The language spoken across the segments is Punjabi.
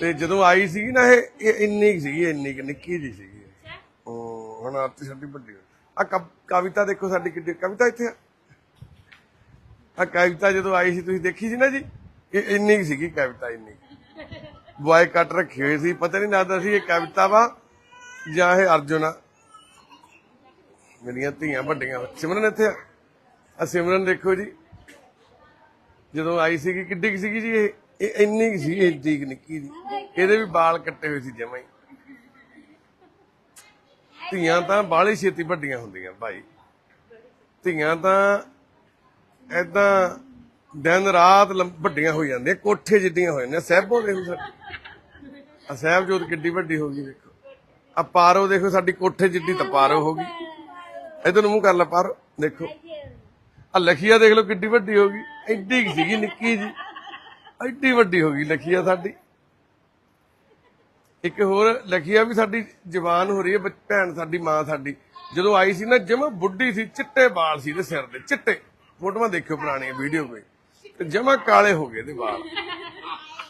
ਤੇ ਜਦੋਂ ਆਈ ਸੀ ਨਾ ਇਹ ਇਹ ਇੰਨੀ ਕੁ ਸੀਗੀ ਇੰਨੀ ਕੁ ਨਿੱਕੀ ਜੀ ਸੀਗੀ। ਉਹ ਹੁਣ ਆਰਤੀ ਸਾਡੀ ਵੱਡੀ ਆ ਕਵਿਤਾ ਦੇਖੋ ਸਾਡੀ ਕਿੱਡੀ ਕਵਿਤਾ ਇੱਥੇ ਆ। ਆ ਕਵਿਤਾ ਜਦੋਂ ਆਈ ਸੀ ਤੁਸੀਂ ਦੇਖੀ ਸੀ ਨਾ ਜੀ? ਇਹ ਇੰਨੀ ਕੁ ਸੀਗੀ ਕਵਿਤਾ ਇੰਨੀ ਬੁਆਏ ਕੱਟ ਰੱਖੀ ਹੋਈ ਸੀ ਪਤਾ ਨਹੀਂ ਲੱਗਦਾ ਸੀ ਇਹ ਕਵਿਤਾ ਵਾ ਜਾਂ ਇਹ ਅਰਜੁਨ ਆ। ਮੇਰੀਆਂ ਧੀਆਂ ਵੱਡੀਆਂ ਸਿਮਰਨ ਇੱਥੇ ਆ। ਆ ਸਿਮਰਨ ਦੇਖੋ ਜੀ। ਜਦੋਂ ਆਈ ਸੀਗੀ ਕਿੱਡੀ ਸੀਗੀ ਜੀ ਇਹ? ਇਹ ਇੰਨੀ ਕੁ ਸੀ, ਇਹ ਕੁ ਨਿੱਕੀ ਜੀ ਇਹਦੇ ਵੀ ਵਾਲ ਕੱਟੇ ਹੋਏ ਸੀ ਜਮਾਂ ਹੀ। ਧੀਆਂ ਤਾਂ ਬਾਹਲੀ ਛੇਤੀ ਵੱਡੀਆਂ ਹੁੰਦੀਆਂ, ਭਾਈ। ਧੀਆਂ ਤਾਂ ਐਦਾਂ ਦਿਨ ਰਾਤ ਵੱਡੀਆਂ ਹੋ ਜਾਂਦੀਆਂ, ਕੋਠੇ ਜਿੱਡੀਆਂ ਹੋ ਜਾਂਦੀਆਂ ਸਹਿਬੋ ਦੇਖੋ ਸਾਡੀ ਆ ਸਹਿਬਜੋਤ ਕਿੱਡੀ ਵੱਡੀ ਹੋ ਗਈ, ਦੇਖੋ। ਆ ਪਾਰੋ ਦੇਖੋ, ਸਾਡੀ ਕੋਠੇ ਜਿੱਡੀ ਤਾਂ ਪਾਰੋ ਹੋ ਗਈ। ਇਧਰ ਨੂੰ ਮੂੰਹ ਕਰ ਲੈ ਪਾਰੋ, ਦੇਖੋ। ਆ ਲਖੀਆ ਦੇਖ ਲਓ ਕਿੱਡੀ ਵੱਡੀ ਹੋ ਗਈ ਐਡੀ ਸੀਗੀ, ਨਿੱਕੀ ਜੀ। ਐਡੀ ਵੱਡੀ ਹੋ ਗਈ ਲਖੀਆ ਸਾਡੀ। ਇੱਕ ਹੋਰ ਲਖੀਆ ਵੀ ਸਾਡੀ ਜਵਾਨ ਹੋ ਰਹੀ ਹੈ ਭੈਣ ਸਾਡੀ, ਮਾਂ ਸਾਡੀ। ਜਦੋਂ ਆਈ ਸੀ ਨਾ, ਜਮਾ ਬੁੱਢੀ ਸੀ, ਚਿੱਟੇ ਵਾਲ ਸੀ ਇਹਦੇ ਸਿਰ ਦੇ, ਚਿੱਟੇ। ਫੋਟੋਆਂ ਦੇਖਿਓ ਪੁਰਾਣੀਆਂ, ਵੀਡੀਓ ਕੋਈ। ਤੇ ਜਮਾ ਕਾਲੇ ਹੋ ਗਏ ਦੇ ਵਾਲ।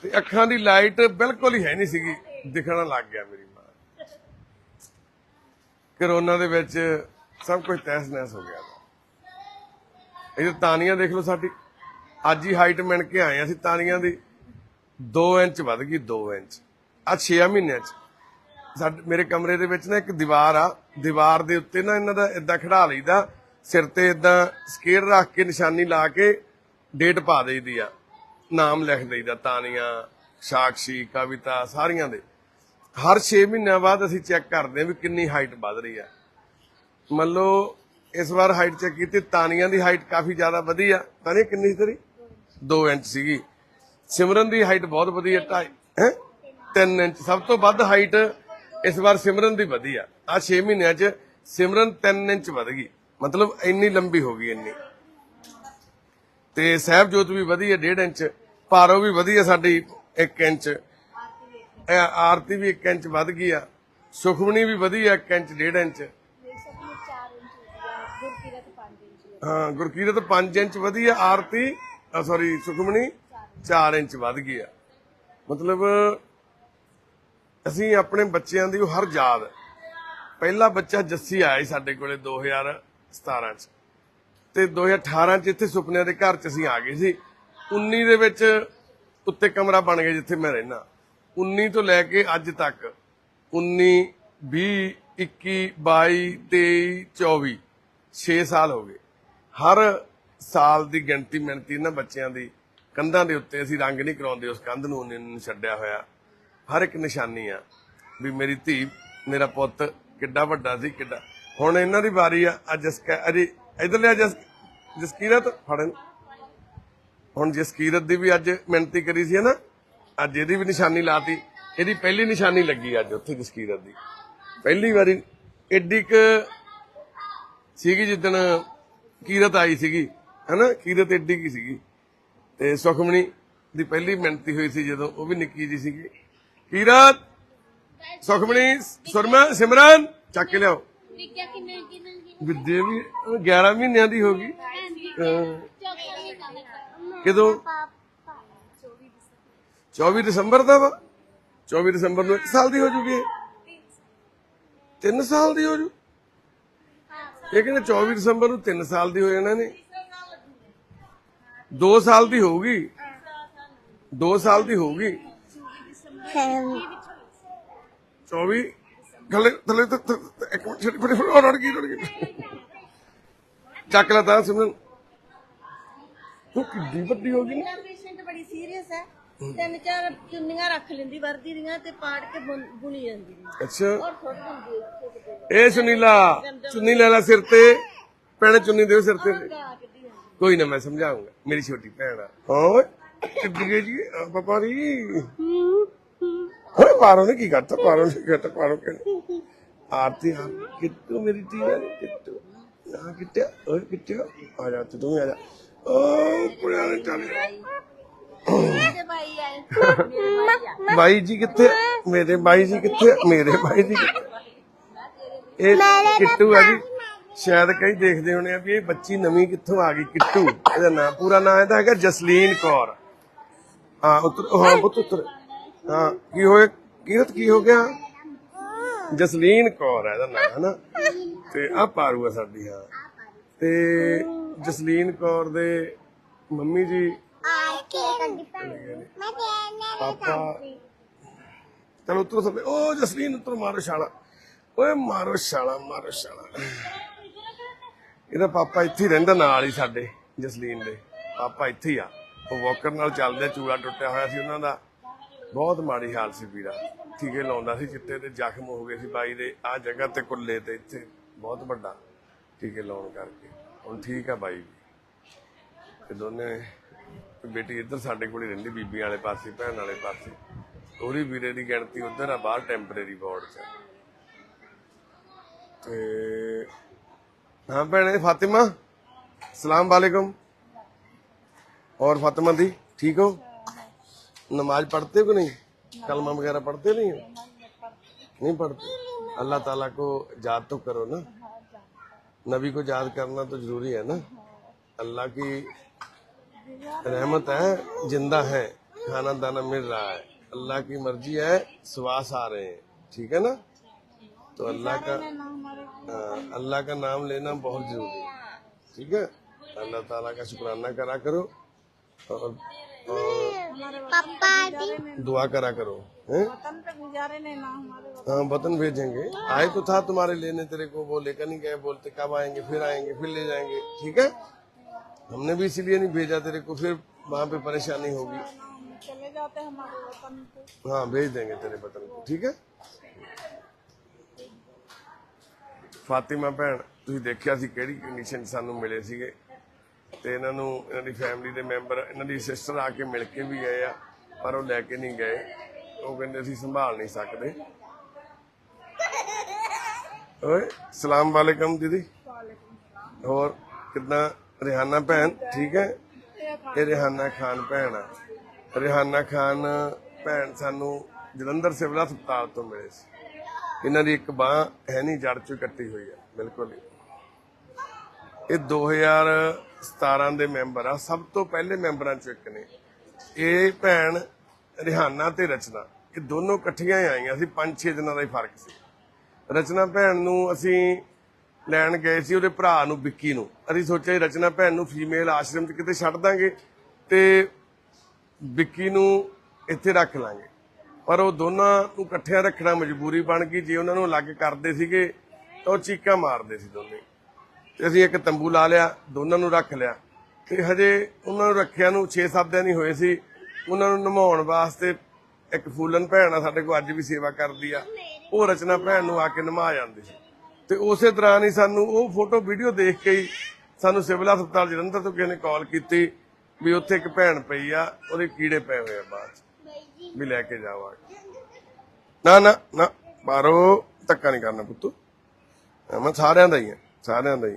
ਤੇ ਅੱਖਾਂ ਦੀ ਲਾਈਟ ਬਿਲਕੁਲ ਹੀ ਹੈ ਨਹੀਂ ਸੀਗੀ, ਦਿਖਣਾ ਲੱਗ ਗਿਆ ਮੇਰੀ ਮਾਂ। ਕਰੋਨਾ ਦੇ ਵਿੱਚ ਸਭ ਕੁਝ ਤਹਿਸ ਨਹਿਸ ਹੋ ਗਿਆ। ਇਹ ਤਾਨੀਆਂ ਦੇਖ ਲਓ ਸਾਡੀ। ਅੱਜ ਹੀ ਹਾਈਟ ਮਿਣ ਕੇ ਆਏ ਹਾਂ ਅਸੀਂ ਤਾਨੀਆਂ ਦੀ। 2 ਇੰਚ ਵੱਧ ਗਈ 2 ਇੰਚ। ਆ 6 ਮਹੀਨਿਆਂ ਚ। ਸਾਡੇ ਮੇਰੇ ਕਮਰੇ ਦੇ ਵਿੱਚ ਨਾ ਇੱਕ ਦੀਵਾਰ ਆ। ਦੀਵਾਰ ਦੇ ਉੱਤੇ ਨਾ ਇਹਨਾਂ ਦਾ ਇਦਾਂ ਖੜਾ ਲਈਦਾ। ਸਿਰ ਤੇ ਇਦਾਂ ਸਕੇਲ ਰੱਖ ਕੇ ਨਿਸ਼ਾਨੀ ਲਾ ਕੇ ਡੇਟ ਪਾ ਦੇਈਦੀ ਆ। ਨਾਮ ਲਿਖ ਦੇਈਦਾ ਤਾਨੀਆਂ ਸਾਕਸ਼ੀ, ਕਵਿਤਾ, ਸਾਰੀਆਂ ਦੇ। ਹਰ 6 ਮਹੀਨਿਆਂ ਬਾਅਦ ਅਸੀਂ ਚੈੱਕ ਕਰਦੇ ਹਾਂ ਵੀ ਕਿੰਨੀ ਹਾਈਟ ਵੱਧ ਰਹੀ ਆ। ਮੰਨ ਲਓ, ਇਸ ਵਾਰ ਹਾਈਟ ਚੈੱਕ ਕੀਤੀ ਤਾਨੀਆਂ ਦੀ ਹਾਈਟ ਕਾਫੀ ਜ਼ਿਆਦਾ ਵਧੀ ਆ। ਤਾਨੀਆਂ ਕਿੰਨੀ ਤੇਰੀ? 2 ਇੰਚ ਸੀਗੀ। ਸਿਮਰਨ ਦੀ ਹਾਈਟ ਬਹੁਤ ਵਧੀਆ ਢਾਈ ਹੈ? 3 ਇੰਚ ਸਭ ਤੋਂ ਵੱਧ ਹਾਈਟ ਇਸ ਵਾਰ ਸਿਮਰਨ ਦੀ ਵਧੀ ਆ। ਆ 6 ਮਹੀਨਿਆਂ 'ਚ ਸਿਮਰਨ 3 ਇੰਚ ਵਧ ਗਈ। ਮਤਲਬ ਇੰਨੀ ਲੰਬੀ ਹੋ ਗਈ ਇੰਨੀ। ਤੇ ਸਹਿਬਜੋਤ ਵੀ ਵਧੀ ਹੈ 1.5 ਇੰਚ ਪਾਰੋ ਵੀ ਵਧੀ ਹੈ ਸਾਡੀ 1 ਇੰਚ ਆਰਤੀ ਵੀ 1 ਇੰਚ ਵੱਧ ਗਈ ਆ। ਸੁਖਮਣੀ ਵੀ ਵਧੀ ਆ 1 ਇੰਚ 1.5 ਇੰਚ ਹਾਂ ਗੁਰਕੀਰਤ 5 ਇੰਚ ਵਧੀ ਆ। ਆਰਤੀ ਸੌਰੀ ਸੁਖਮਣੀ 4 ਇੰਚ ਵੱਧ ਗਈ ਆ। ਮਤਲਬ, ਅਸੀਂ ਆਪਣੇ ਬੱਚਿਆਂ ਦੀ ਹਰ ਯਾਦ ਪਹਿਲਾ ਬੱਚਾ ਜੱਸੀ ਆਇਆ ਸਾਡੇ ਕੋਲੇ 2017 ਚ। ਤੇ 2018 ਚ ਇੱਥੇ ਸੁਪਨਿਆਂ ਦੇ ਘਰ ਚ ਅਸੀਂ ਆ ਗਏ ਸੀ। 19 ਦੇ ਵਿੱਚ ਉੱਤੇ ਕਮਰਾ ਬਣ ਗਿਆ ਜਿੱਥੇ ਮੈਂ ਰਹਿਣਾ 19 ਤੋਂ ਲੈ ਕੇ ਅੱਜ ਤੱਕ 19 20 21 22 23 24 6 ਸਾਲ ਹੋ ਗਏ। ਹਰ ਸਾਲ ਦੀ ਗਿਣਤੀ ਮਿਣਤੀ ਇਹਨਾਂ ਬੱਚਿਆਂ ਦੀ, ਕੰਧਾਂ ਦੇ ਉੱਤੇ ਅਸੀਂ ਰੰਗ ਨਹੀਂ ਕਰਾਉਂਦੇ, ਉਸ ਕੰਧ ਨੂੰ ਉਹਨੇ ਛੱਡਿਆ ਹੋਇਆ। ਹਰ ਇੱਕ ਨਿਸ਼ਾਨੀ ਆ ਵੀ ਮੇਰੀ ਧੀ, ਮੇਰਾ ਪੁੱਤ ਕਿੱਡਾ ਵੱਡਾ ਸੀ, ਕਿੱਡਾ। ਹੁਣ ਇਹਨਾਂ ਦੀ ਵਾਰੀ ਆ ਅੱਜ ਜਸਕਾ ਇਧਰ ਲਿਆ ਜਸ, ਜਸਕੀਰਤ ਫੜਨ ਹੁਣ ਜਸਕੀਰਤ ਦੀ ਵੀ ਅੱਜ ਮਿਹਨਤੀ ਕਰੀ ਸੀ ਨਾ ਅੱਜ ਇਹਦੀ ਵੀ ਨਿਸ਼ਾਨੀ ਲਾਤੀ। ਇਹਦੀ ਪਹਿਲੀ ਨਿਸ਼ਾਨੀ ਲੱਗੀ ਅੱਜ ਉੱਥੇ ਜਸਕੀਰਤ ਦੀ। ਪਹਿਲੀ ਵਾਰੀ, ਏਡੀ ਕ ਸੀਗੀ ਜਿੱਦਣ ਕੀਰਤ ਆਈ ਸੀਗੀ। ਹੈਨਾ ਕੀਰਤ ਏਡੀ ਕੀ ਸੀਗੀ? ਤੇ ਸੁਖਮਣੀ ਦੀ ਪਹਿਲੀ ਮਿਹਨਤੀ ਹੋਈ ਸੀ ਜਦੋਂ ਉਹ ਵੀ ਨਿੱਕੀ ਜੀ ਸੀਗੀ। ਕੀਰਤ ਸੁਖਮਣੀ ਸੁਰਮਾ ਸਿਮਰਨ ਚੱਕ ਕੇ ਲਿਆਓ। ਵਿਦਿਆ ਵੀ 11 ਮਹੀਨਿਆਂ ਦੀ ਹੋ ਗਈ। ਕਦੋਂ? 24 ਦਸੰਬਰ ਦਾ ਵਾ। 24 ਦਸੰਬਰ ਨੂੰ 1 ਸਾਲ ਦੀ ਹੋ ਜੂਗੀ ਇਹ। 3 ਸਾਲ ਦੀ ਹੋ ਜੂ। ਇਹ ਕਹਿੰਦੇ 24 ਦਸੰਬਰ ਨੂੰ 3 ਸਾਲ ਦੀ ਹੋ ਜਾਣਾ ਨੇ। 2 ਸਾਲ ਦੀ ਹੋਊਗੀ। 2 ਸਾਲ ਦੀ ਹੋਊਗੀ। 24 ਥੱਲੇ ਥੱਲੇ ਇੱਕ ਮਿੰਟ ਛੱਡ ਫੜ ਫੜ ਰੜ ਗਈ ਰੜ ਗਈ। ਚੱਕ ਲਾ ਤਾਂ ਸਿਮਰਨ। ਉਹ ਕਿੱਡੀ ਵੱਡੀ ਹੋ ਗਈ ਨਾ। ਪੇਸ਼ੈਂਟ ਬੜੀ ਸੀਰੀਅਸ ਹੈ। ਤਿੰਨ ਚਾਰ ਚੁੰਨੀਆਂ ਰੱਖ ਲੈਂਦੀ ਵਰਦੀ ਦੀਆਂ ਤੇ ਪਾੜ ਕੇ ਬੁਣ- ਜਾਂਦੀ। ਅੱਛਾ। ਔਰ ਇਹ ਸੁਨੀਲਾ ਚੁੰਨੀ ਲੈ ਲੈ ਸਿਰ ਤੇ। ਭੈਣੇ ਚੁੰਨੀ ਦਿਓ ਸਿਰ ਤੇ। ਕੋਈ ਨਾ ਮੈਂ ਸਮਝਾਉਂਗਾ। ਮੇਰੀ ਛੋਟੀ ਭੈਣ ਆ। ਓਏ ਗਈ ਜੀ ਆ ਪਾਪਾ ਦੀ ਹੋਏ ਪਾਰੋ ਨੇ ਕੀ ਕਰਤਾ? ਪਾਰੋ ਨੇ ਕੀ ਕਰਤਾ? ਪਾਰੋ ਕਹਿੰਦੇ ਆਰਤੀ ਆ ਕਿੱਟੂ ਮੇਰੀ ਟੀ ਵਾਲੀ ਕਿੱਟੂ। ਆ ਕਿੱਟਿਆ ਓਏ ਕਿੱਟਿਆ। ਆ ਜਾ ਤੂੰ ਵੀ ਆ ਜਾ। ਓ ਚੱਲ ਮੇਰੇ ਭਾਈ ਆ ਬਾਈ ਜੀ ਕਿੱਥੇ ਆ? ਮੇਰੇ ਬਾਈ ਜੀ ਕਿੱਥੇ ਆ? ਮੇਰੇ ਬਾਈ ਜੀ ਆ? ਇਹ ਕਿੱਟੂ ਆ ਜੀ। ਸ਼ਾਇਦ ਕਈ ਦੇਖਦੇ ਹੋਣੇ ਆ ਵੀ ਇਹ ਬੱਚੀ ਨਵੀਂ ਕਿੱਥੋਂ ਆ ਗਈ? ਕਿੱਟੂ ਇਹਦਾ ਨਾਮ ਪੂਰਾ ਨਾਮ ਇਹਦਾ ਹੈਗਾ ਜਸਲੀਨ ਕੌਰ। ਹਾਂ ਉੱਤਰ ਹਾਂ ਪੁੱਤ ਉੱਤਰ। ਹਾਂ ਕੀ ਹੋਇਆ? ਕੀਰਤ ਕੀ ਹੋ ਗਿਆ? ਜਸਲੀਨ ਕੌਰ ਹੈ ਇਹਦਾ ਨਾਮ ਹੈ ਨਾ ਤੇ ਆ ਪਾਰੂ ਆ ਸਾਡੀ ਹਾਂ। ਤੇ ਜਸਲੀਨ ਕੌਰ ਦੇ ਮੰਮੀ ਜੀ ਪਾਪਾ। ਚਲੋ ਉਤਰੋ ਸਭ ਉਹ ਜਸਲੀਨ ਉਤਰ ਮਾਰੋ ਛਾਲਾ। ਓਏ ਮਾਰੋ ਛਾਲਾ ਮਾਰੋ ਛਾਲਾ। ਇਹਦਾ ਪਾਪਾ ਇੱਥੇ ਹੀ ਰਹਿੰਦਾ ਨਾਲ ਹੀ ਸਾਡੇ, ਜਸਲੀਨ ਦੇ। ਪਾਪਾ ਇੱਥੇ ਹੀ ਆ। ਉਹ ਵਾਕਰ ਨਾਲ ਚੱਲਦੇ ਚੂੜਾ ਟੁੱਟਿਆ ਹੋਇਆ ਸੀ ਉਹਨਾਂ ਦਾ। ਬਹੁਤ ਮਾੜੀ ਹਾਲ ਸੀ ਵੀਰਾ। ਟੀਕੇ ਲਾਉਂਦਾ ਸੀ ਚਿੱਟੇ ਤੇ, ਜ਼ਖਮ ਹੋ ਗਏ ਸੀ ਬਾਈ ਦੇ। ਆ ਜਗ੍ਹਾ ਤੇ ਕੁੱਲੇ ਤੇ ਇੱਥੇ, ਬਹੁਤ ਵੱਡਾ ਟੀਕੇ ਲਾਉਣ ਕਰਕੇ। ਹੁਣ ਠੀਕ ਆ ਬਾਈ ਤੇ ਦੋਨੇ ਬੇਟੀ ਇੱਧਰ ਸਾਡੇ ਕੋਲ ਹੀ ਰਹਿੰਦੀ, ਬੀਬੀ ਵਾਲੇ ਪਾਸੇ, ਭੈਣ ਵਾਲੇ ਪਾਸੇ। ਉਹਦੀ ਵੀਰੇ ਦੀ ਗਿਣਤੀ ਉਧਰ ਆ, ਬਾਹਰ ਟੈਂਪਰੇਰੀ ਵਾਰਡ 'ਚ। ਤੇ हाँ भैन, फातिमा, सलाम वालेकुम। और फातिमा दी, ठीक हो? नमाज़ पढ़ते हो नहीं? कलमा वगैरह पढ़ते नहीं हो? नहीं पढ़ते? अल्लाह ताला को याद तो करो ना। नबी को याद करना तो ज़रूरी है ना। अल्लाह की रहमत है, ज़िंदा है खाना दाना मिल रहा है। अल्लाह की मर्ज़ी है श्वास आ रहे हैं। ठीक है ना? तो अल्लाह का अल्लाह का नाम लेना बहुत ज़रूरी है। ठीक है? अल्लाह ताला का शुक्राना करा करो और, और पापा दुआ करा करो हैं? हाँ वतन भेजेंगे। आए तो था तुम्हारे लेने तेरे को वो लेकर नहीं गए बोलते कब आएँगे फिर आएँगे फिर ले जाएँगे। ठीक है? हमने भी इसीलिए नहीं भेजा तेरे को फिर वहाँ पे परेशानी होगी। चले जाते हमारे वतन हाँ भेज देंगे तेरे वतन को ठीक है? ਫਾਤਿਮਾ ਭੈਣ, ਤੁਸੀਂ ਦੇਖਿਆ ਸੀ ਕਿਹੜੀ ਕੰਡੀਸ਼ਨ ਸਾਨੂੰ ਮਿਲੇ ਸੀਗੇ? ਤੇ ਇਹਨਾਂ ਨੂੰ, ਇਹਨਾਂ ਦੀ ਫੈਮਿਲੀ ਦੇ ਮੈਂਬਰ ਇਹਨਾਂ ਦੀ ਸਿਸਟਰ ਆ ਕੇ ਮਿਲ ਕੇ ਵੀ ਗਏ ਆ, ਪਰ ਉਹ ਲੈ ਕੇ ਨਹੀਂ ਗਏ। ਉਹ ਕਹਿੰਦੇ ਅਸੀਂ ਸੰਭਾਲ ਨਹੀਂ ਸਕਦੇ। ਓਏ, ਸਲਾਮ ਵਾਲੇਕਮ ਦੀਦੀ। ਹੋਰ, ਕਿਦਾਂ? ਰਿਹਾਨਾ ਭੈਣ, ਠੀਕ ਹੈ? ਇਹ ਰਿਹਾਨਾ ਖਾਨ ਭੈਣ ਆ। ਰਿਹਾਨਾ ਖਾਨ ਭੈਣ ਸਾਨੂੰ ਜਲੰਧਰ ਸਿਵਲ ਹਸਪਤਾਲ ਤੋਂ ਮਿਲੇ ਸੀ। ਇਹਨਾਂ ਦੀ ਇੱਕ ਬਾਹ ਹੈ ਨਹੀਂ, ਜੜ ਚੋਂ ਕੱਟੀ ਹੋਈ ਹੈ, ਬਿਲਕੁਲ ਹੀ। ਇਹ 2017 ਦੇ ਮੈਂਬਰ ਆ, ਸਭ ਤੋਂ ਪਹਿਲੇ ਮੈਂਬਰਾਂ ਚੋਂ ਇੱਕ ਨੇ। ਇਹ ਭੈਣ ਰਿਹਾਨਾ ਤੇ ਰਚਨਾ, ਇਹ ਦੋਨੋਂ ਇਕੱਠੀਆਂ ਆਈਆਂ ਸੀ 5-6 ਦਿਨਾਂ ਦਾ ਹੀ ਫ਼ਰਕ ਸੀ। ਰਚਨਾ ਭੈਣ ਨੂੰ ਅਸੀਂ ਲੈਣ ਗਏ ਸੀ ਉਹਦੇ ਭਰਾ ਨੂੰ, ਵਿੱਕੀ ਨੂੰ। ਅਸੀਂ ਸੋਚਿਆ ਰਚਨਾ ਭੈਣ ਨੂੰ ਫੀਮੇਲ ਆਸ਼ਰਮ 'ਚ ਕਿਤੇ ਛੱਡ ਦਾਂਗੇ ਤੇ ਵਿੱਕੀ ਨੂੰ ਇੱਥੇ ਰੱਖ ਲਾਂਗੇ। ਪਰ ਉਹ ਦੋਨਾਂ ਨੂੰ ਇਕੱਠਿਆਂ ਰੱਖਣਾ ਮਜਬੂਰੀ ਬਣ ਗਈ। ਜੇ ਉਹਨਾਂ ਨੂੰ ਅਲੱਗ ਕਰਦੇ ਸੀਗੇ, ਤਾਂ ਉਹ ਚੀਕਾਂ ਮਾਰਦੇ ਸੀ ਦੋਨੇ। ਤੇ ਅਸੀਂ ਇੱਕ ਤੰਬੂ ਲਾ ਲਿਆ, ਦੋਨਾਂ ਨੂੰ ਰੱਖ ਲਿਆ। ਤੇ ਹਜੇ ਉਹਨਾਂ ਨੂੰ ਰੱਖਿਆ ਨੂੰ 6-7 ਦਿਨ ਹੀ ਹੋਏ ਸੀ। ਉਹਨਾਂ ਨੂੰ ਨਮਾਉਣ ਵਾਸਤੇ ਇੱਕ ਫੂਲਨ ਭੈਣ ਆ, ਸਾਡੇ ਕੋਲ ਅੱਜ ਵੀ ਸੇਵਾ ਕਰਦੀ ਆ। ਉਹ ਰਚਨਾ ਭੈਣ ਨੂੰ ਆ ਕੇ ਨਮਾ ਜਾਂਦੀ ਸੀ। ਤੇ ਉਸੇ ਦੌਰਾਨ ਹੀ ਸਾਨੂੰ ਉਹ ਫੋਟੋ, ਵੀਡੀਓ ਦੇਖ ਕੇ ਹੀ ਸਾਨੂੰ ਸਿਵਲ ਹਸਪਤਾਲ ਜਲੰਧਰ ਤੋਂ ਕਿਸੇ ਨੇ ਕਾਲ ਕੀਤੀ ਵੀ ਉੱਥੇ ਇੱਕ ਭੈਣ ਪਈ ਆ, ਉਹਦੇ ਕੀੜੇ ਪਏ ਹੋਏ ਆ ਬਾਅਦ 'ਚ। ਵੀ ਲੈ ਕੇ ਜਾਵਾਂਗੇ ਨਾ ਨਾ ਨਾ ਬਾਹਰੋਂ ਧੱਕਾ ਨਹੀਂ ਕਰਨਾ ਪੁੱਤੂ। ਮੈਂ ਸਾਰਿਆਂ ਦਾ ਹੀ ਹਾਂ ਸਾਰਿਆਂ ਦਾ ਹੀ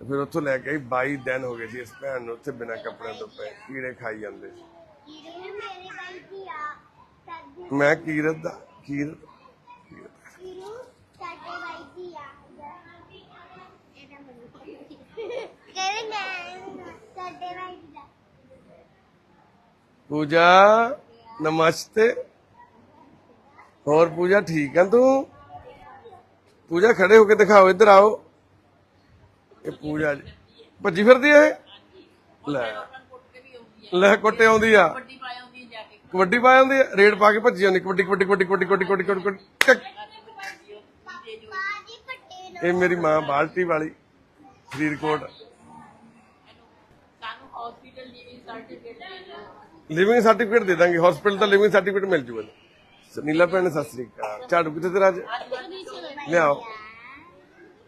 ਫਿਰ ਉੱਥੋਂ ਲੈ ਕੇ ਆਈ 22 ਦਿਨ ਹੋ ਗਏ ਸੀ ਇਸ ਭੈਣ ਨੂੰ ਉੱਥੇ ਬਿਨਾਂ ਕੱਪੜਿਆਂ ਤੋਂ ਪਏ ਕੀੜੇ ਖਾਈ ਜਾਂਦੇ ਮੈਂ ਕੀਰਤ ਦਾ ਕੀਰਤ। ਪੂਜਾ। ਨਮਸਤੇ। ਹੋਰ ਪੂਜਾ ਠੀਕ ਆ ਤੂੰ? ਪੂਜਾ ਖੜੇ ਹੋ ਕੇ ਦਿਖਾਓ, ਇੱਧਰ ਆਓ। ਇਹ ਪੂਜਾ ਜੀ। ਭੱਜੀ ਫਿਰਦੀ ਐ ਲੈ। ਲੈ, ਕੋਟੇ ਆਉਂਦੀ ਆ। ਕਬੱਡੀ ਪਾ ਆਉਂਦੀ ਆ? ਰੇਡ ਪਾ ਕੇ ਭੱਜੀ ਜਾਂਦੀ, ਕਬੱਡੀ ਕਬੱਡੀ ਕਬੱਡੀ ਕਬੱਡੀ ਕਬੱਡੀ ਕਬੱਡੀ ਕਬੱਡੀ ਇਹ ਮੇਰੀ ਮਾਂ ਬਾਲਟੀ ਵਾਲੀ ਫਰੀਦਕੋਟ। ਸਾਨੂੰ ਹਸਪੀਟਲ ਦੀ ਸਰਟੀਫਿਕੇਟ ਲਿਵਿੰਗ ਸਰਟੀਫਿਕੇਟ ਦੇ ਦਾਂਗੇ ਹਸਪੀਟਲ ਦਾ ਲਿਵਿੰਗ ਸਰਟੀਫਿਕੇਟ ਮਿਲ ਜੂਗਾ। ਨੀਲਾ ਭੈਣ ਸਤਿ ਸ੍ਰੀ ਅਕਾਲ। ਝਾੜੂ ਕਿੱਥੇ ਤੇਰਾ ਅੱਜ? ਲਿਆਓ।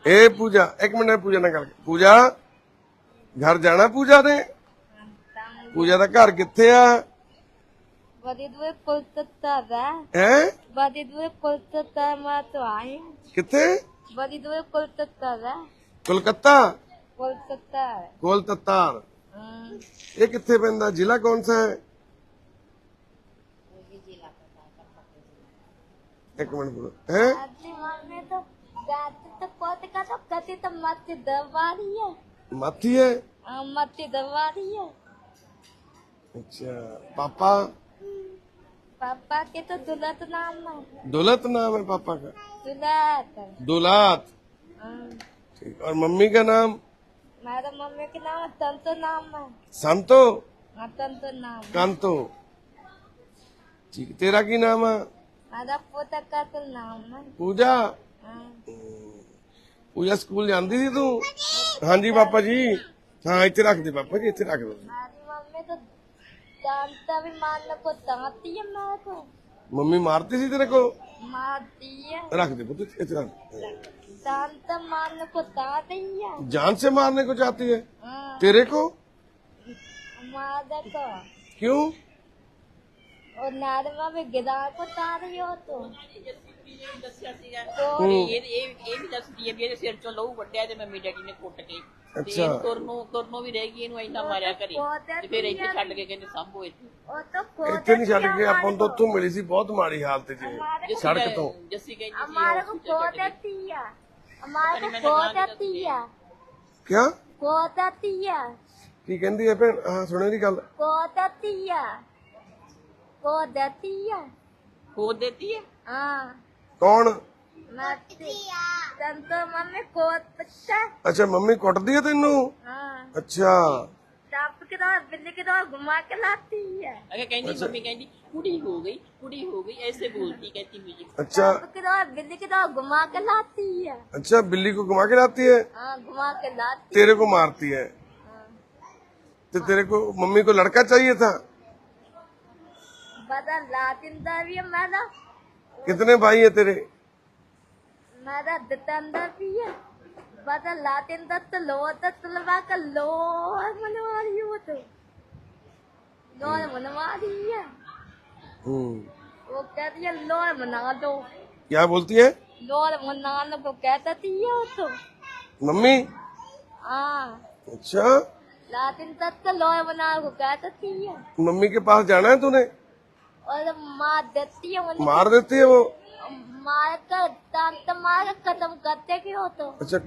ਇਹ ਪੂਜਾ ਇੱਕ ਮਿੰਟ ਇਹ ਪੂਜਾ ਨਾਲ ਗੱਲ ਪੂਜਾ ਘਰ ਜਾਣਾ ਪੂਜਾ ਦੇ ਪੂਜਾ ਦਾ ਘਰ ਕਿੱਥੇ ਆ? ਵਦੀਦੂਏ ਕੋਲਕਾਤਾ ਦਾ। ਹੈ? ਵਦੀਦੂਏ ਕੋਲਕਾਤਾ ਮਾ ਤੋਂ ਆਏ ਕਿੱਥੇ? ਵਦੀਦੂਏ ਕੋਲਕਾਤਾ ਦਾ। ਕੋਲਕਾਤਾ? ਕੋਲਕਾਤਾ। ਕੋਲਕਾਤਾ ਇਹ ਕਿੱਥੇ ਪੈਂਦਾ? ਜ਼ਿਲ੍ਹਾ ਕੌਣ ਸਾ ਹੈ? एक मिनट बोलो। मती तो तो तो है। मती हाँ, दबा रही है। अच्छा पापा? पापा के तो दुलत नाम है। दुलत नाम है पापा का? दुलत दुलत हाँ। ठीक और मम्मी का नाम? मेरा मम्मी का नाम संतो नाम है। संतो? हाँ संतो नाम कांतो। ठीक तेरा की नाम है? मेरा पोता का तो नाम है पूजा हाँ। ਪੂਜਾ ਸਕੂਲ ਜਾਂਦੀ ਸੀ ਤੂੰ ਹਾਂਜੀ ਪਾਪਾ ਜੀ ਹਾਂ ਇੱਥੇ ਰੱਖ ਦੇ ਪਾਪਾ ਜੀ ਇੱਥੇ ਰੱਖ ਦੇ मेरी मम्मी तो जानता भी मारने को दांती है मेरे को ਮੰਮੀ ਮਾਰਦੀ ਸੀ ਤੇਰੇ ਕੋ मारती है ਰੱਖ ਦੇ ਪੁੱਤ ਇੱਥੇ ਰੱਖ जानता मारने को दांती है जान से मारने को चाहती है हाँ, तेरे को मारे को क्यों ഒന്നാമത് ਭੈਣ ਹਾਂ ਆ खो देती है खो देती है ਖੋਦ ਦਿੱਤੀ ਹੈ हाँ ਕੌਣ मैं तंतो मम्मी खो बच्चा ਅੱਛਾ ਮੰਮੀ ਕੁੱਟਦੀ ਹੈ ਤੈਨੂੰ हाँ ਅੱਛਾ टप के दौर बिल्ली के दौर घुमा के लाती है ਅਗੇ ਕਹਿੰਦੀ ਮੰਮੀ ਕਹਿੰਦੀ ਕੁੜੀ ਹੋ ਗਈ ਕੁੜੀ ਹੋ ਗਈ ऐसे बोलती कहती मुझे अच्छा टप के दौर बिल्ली के दौर घुमा के लाती है अच्छा बिल्ली को घुमा के लाती है हाँ घुमा के लाती तेरे को मारती है हाँ। तो तेरे को मम्मी को लड़का चाहिए कितने भाई है तेरे? मेरा दितंदा भी है बता लो का लो मनवा रही हो तो। लो मनवा रही है। हम्म। वो कहती है मना दो। क्या बोलती है? लो मनाने को कहता थी वो तो। मम्मी? हाँ। अच्छा। लातिन तक तो लो मना को कहता थी मम्मी के पास जाना है तूने? और मार देती है उन्हें मार देती है वो? मार कर दांत मार कर खत्म कर देगी वो तो। अच्छा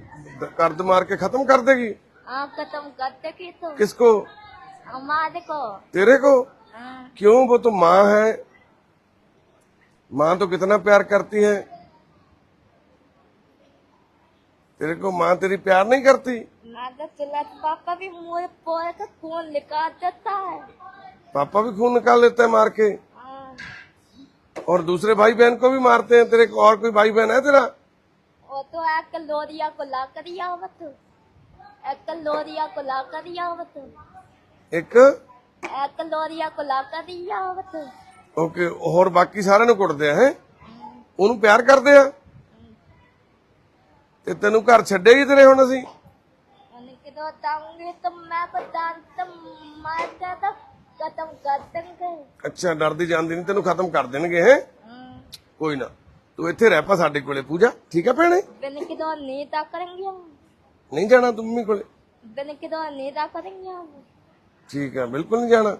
कर्द मार के खत्म कर देगी? हाँ खत्म कर देगी तो। किसको? हमारे को तेरे को? हाँ। क्यों? वो तो माँ है। माँ तो कितना प्यार करती है। तेरे को माँ तेरी प्यार नहीं करती? पापा भी मुझे पोर का खून निकाल देता है। पापा भी खून निकाल लेता है मार के। हाँ और दूसरे भाई बहन को भी मारते हैं तेरे को और कोई भाई बहन है तेरा वो तो एक लोरिया को ला कर दिया आवत एक लोरिया को ला कर दिया आवत ਇੱਕ एक लोरिया को ला कर दिया आवत ਓਕੇ ਹੋਰ ਬਾਕੀ ਸਾਰਿਆਂ ਨੂੰ ਕੁੱਟਦੇ ਆ ਹੈ ਉਹਨੂੰ ਪਿਆਰ ਕਰਦੇ ਆ ਤੇ ਤੈਨੂੰ ਘਰ ਛੱਡੇਗੀ ਤੇਰੇ ਹੁਣ ਅਸੀਂ मैंने कि तो ताऊंगी तो मैं को दांत मार ਖਤਮ ਕਰ ਦੇਣਗੇ। ਅੱਛਾ ਡਰਦੀ ਜਾਂਦੀ ਨਹੀਂ ਤੈਨੂੰ ਖਤਮ ਕਰ ਦੇਣਗੇ ਹੈ। ਕੋਈ ਨਾ ਤੂੰ ਇੱਥੇ ਰਹਿ ਪਾ ਸਾਡੇ ਕੋਲੇ ਪੂਜਾ ਠੀਕ ਆ ਭੈਣੇ? ਬਿਨ ਕਿਦੋਂ ਨਹੀਂ ਤਾਂ ਕਰਨਗੇ ਨਹੀਂ ਜਾਣਾ ਤੂੰ ਮੰਮੀ ਕੋਲੇ? ਬਿਨ ਕਿਦੋਂ ਨਹੀਂ ਤਾਂ ਕਰਨਗੇ ਠੀਕ ਆ ਬਿਲਕੁਲ ਨਹੀਂ ਜਾਣਾ।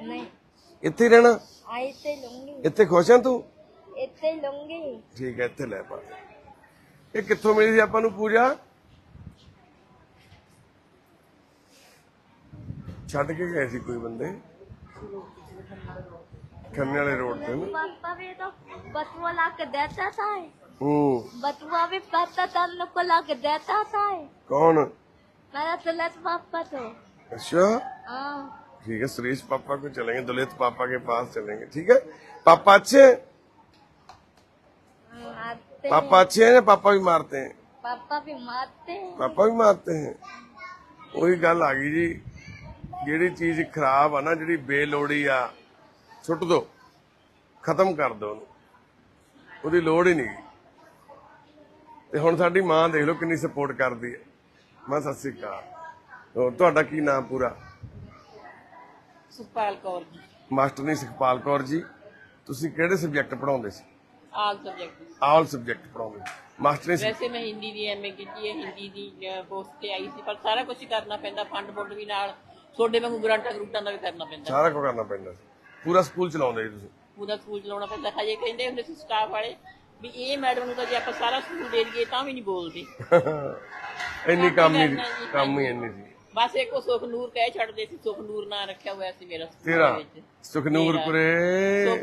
ਨਹੀਂ। ਇੱਥੇ ਰਹਿਣਾ? ਆਈ ਤੇ ਇੱਥੇ ਖੁਸ਼ ਆ ਤੂੰ? ਇੱਥੇ ਹੀ ਲੂੰਗੀ ਠੀਕ ਹੈ ਇੱਥੇ ਲੈ ਪਾ। ਇਹ ਕਿੱਥੋਂ ਮਿਲੀ ਸੀ ਆਪਾਂ ਨੂੰ ਪੂਜਾ? ਛੱਡ ਕੇ ਗਏ ਸੀ ਕੋਈ ਬੰਦੇ। खन्याले रोड पे ना? पापा भी तो बतुआ ला के देता था हम्म। बतुआ भी पापा था लोग को ला के देता था कौन? मेरा दलित पापा तो। अच्छा? हाँ। ठीक है सुरेश पापा को चलेंगे दलित पापा के पास चलेंगे ठीक है? पापा अच्छे पापा अच्छे हैं ना पापा भी मारते हैं? पापा भी मारते हैं। पापा भी मारते हैं। वही गल आ गई जी। ਜਿਹੜੀ ਚੀਜ਼ ਖਰਾਬ ਆ ਨਾ ਜਿਹੜੀ ਬੇਲੋੜੀ ਆ ਸੁੱਟ ਦੋ। ਖਤਮ ਕਰ ਦੋ ਉਹਨੂੰ। ਉਹਦੀ ਲੋੜ ਹੀ ਨਹੀਂ ਤੇ ਹੁਣ ਸਾਡੀ ਮਾਂ ਦੇਖ ਲਓ ਕਿੰਨੀ ਸਪੋਰਟ ਕਰਦੀ ਹੈ ਮਾਂ ਸਤਿ ਸ੍ਰੀ ਅਕਾਲ। ਹੋਰ ਤੁਹਾਡਾ ਕੀ ਨਾਮ ਪੂਰਾ? ਸੁਖਪਾਲ ਕੌਰ ਜੀ। ਮਾਸਟਰਨੀ ਸੁਖਪਾਲ ਕੌਰ ਜੀ ਤੁਸੀਂ ਕਿਹੜੇ ਸਬਜੈਕਟ ਪੜਾਉਂਦੇ ਸੀ? ਆਲ ਸਬਜੈਕਟ ਆਲ ਸਬਜੈਕਟ ਪੜਾਉਂਦੇ ਮਾਸਟਰਨੀ ਵੈਸੇ ਮੈਂ ਹਿੰਦੀ ਦੀ ਐਮਏ ਕੀਤੀ ਹੈ ਹਿੰਦੀ ਦੀ ਤੇ ਆਈ ਸੀ ਪਰ ਸਾਰਾ ਕੁਝ ਕਰਨਾ ਪੈਂਦਾ ਫੰਡ ਫੁੰਡ ਵੀ ਨਾਲ। ਛੋਡੇ ਵਾਂਗੂ ਗਰਾਂਟਾਂ ਗਰੂਟਾਂ ਦਾ ਵੀ ਕਰਨਾ ਪੈਂਦਾ। ਸਾਰਾ ਕੁਝ ਕਰਨਾ ਪੈਂਦਾ। ਸੀ ਪੂਰਾ ਸਕੂਲ ਚਲਾਉਂਦੇ ਤੁਸੀਂ। ਪੂਰਾ ਸਕੂਲ ਚਲਾਉਣਾ ਪੈਂਦਾ। ਹਜੇ ਕਹਿੰਦੇ ਹੁੰਦੇ ਸੀ ਸਟਾਫ ਵਾਲੇ ਵੀ ਇਹ ਮੈਡਮ ਨੂੰ ਤਾਂ ਜੇ ਆਪਾਂ ਸਾਰਾ ਸਕੂਲ ਦੇ ਦਈਏ ਤਾਂ ਵੀ ਨਹੀਂ ਬੋਲਦੇ। ਇੰਨੀ ਕੰਮ ਹੀ ਕੰਮ ਹੀ ਇੰਨੀ ਸੀ। ਬਸ ਇੱਕੋ ਸੁਖ ਨੂਰ ਕਹਿ ਛੱਡਦੇ ਸੀ ਸੁਖ ਨੂਰ ਨਾਂ ਰੱਖਿਆ ਹੋਇਆ ਸੀ ਮੇਰਾ ਸਕੂਲ ਦੇ ਤੇਰਾ ਵਿੱਚ। ਸੁਖਨੂਰਪੁਰੇ ਸੁਖ